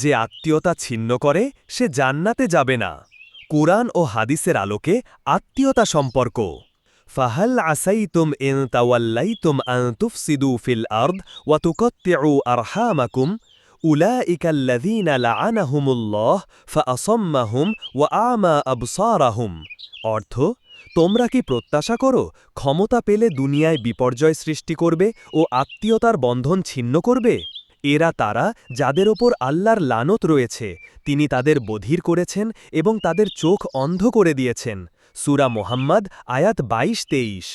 যে আত্মীয়তা ছিন্ন করে, সে জান্নাতে যাবে না। কুরআন ও হাদিসের আলোকে আত্মীয়তা সম্পর্ক। ফাহাল আসাইতুম ইন তাওয়াল্লাইতুম আন তুফসিদু ফিল আরদ ওয়া তুকত্তিউ আরহামাকুম। উলাইকা আল্লাযীনা লাআনাহুমুল্লাহ ফাআসাম্মাহুম ওয়া আমা আবসারাহুম। অর্থ, তোমরা কি প্রত্যাশা করো, ক্ষমতা পেলে দুনিয়ায় বিপর্যয় সৃষ্টি করবে ও আত্মীয়তার বন্ধন ছিন্ন করবে? এরা তারা যাদের ওপর আল্লাহর লানত রয়েছে, তিনি তাদের বধির করেছেন এবং তাদের চোখ অন্ধ করে দিয়েছেন। সুরা মোহাম্মদ, আয়াত বাইশ তেইশ।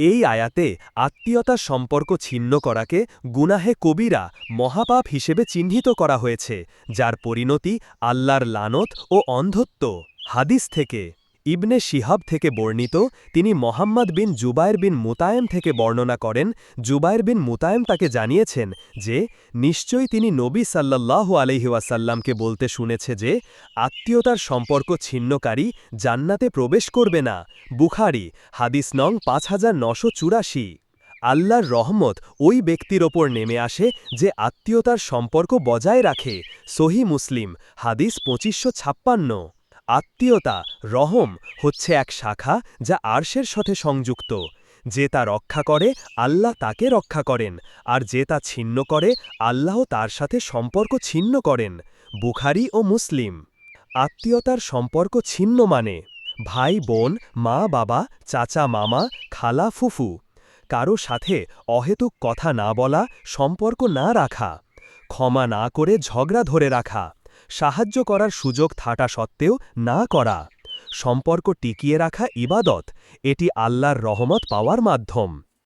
এই আয়াতে আত্মীয়তার সম্পর্ক ছিন্ন করাকে গুনাহে কবিরা, মহাপাপ হিসেবে চিহ্নিত করা হয়েছে, যার পরিণতি আল্লাহর লানত ও অন্ধত্ব। হাদিস থেকে ইবনে শিহাব থেকে বর্ণিত, তিনি মোহাম্মদ বিন জুবায়ের বিন মুতায়েম থেকে বর্ণনা করেন। জুবায়ের বিন মুতায়েম তাকে জানিয়েছেন যে, নিশ্চয়ই তিনি নবী সাল্লাল্লাহু আলহিউসাল্লামকে বলতে শুনেছে যে, আত্মীয়তার সম্পর্ক ছিন্নকারী, জান্নাতে প্রবেশ করবে না। বুখারি, হাদিস নং পাঁচ হাজার নশো চুরাশি। আল্লাহর রহমত ওই ব্যক্তির ওপর নেমে আসে যে আত্মীয়তার সম্পর্ক বজায় রাখে। সহি মুসলিম, হাদিস পঁচিশশো ছাপ্পান্ন। আত্মীয়তা, রহম হচ্ছে এক শাখা যা আরশের সাথে সংযুক্ত। যে তা রক্ষা করে, আল্লাহ তাকে রক্ষা করেন। আর যে তা ছিন্ন করে, আল্লাহ তার সাথে সম্পর্ক ছিন্ন করেন। বুখারি ও মুসলিম। আত্মীয়তার সম্পর্ক ছিন্ন মানে ভাই, বোন, মা, বাবা, চাচা, মামা, খালা, ফুফু। কারও সাথে অহেতুক কথা না বলা, সম্পর্ক না রাখা। ক্ষমা না করে ঝগড়া ধরে রাখা। সাহায্য করার সুযোগ থাটা সত্ত্বেও না করা। সম্পর্ক টিকিয়ে রাখা ইবাদত, এটি আল্লাহর রহমত পাওয়ার মাধ্যম।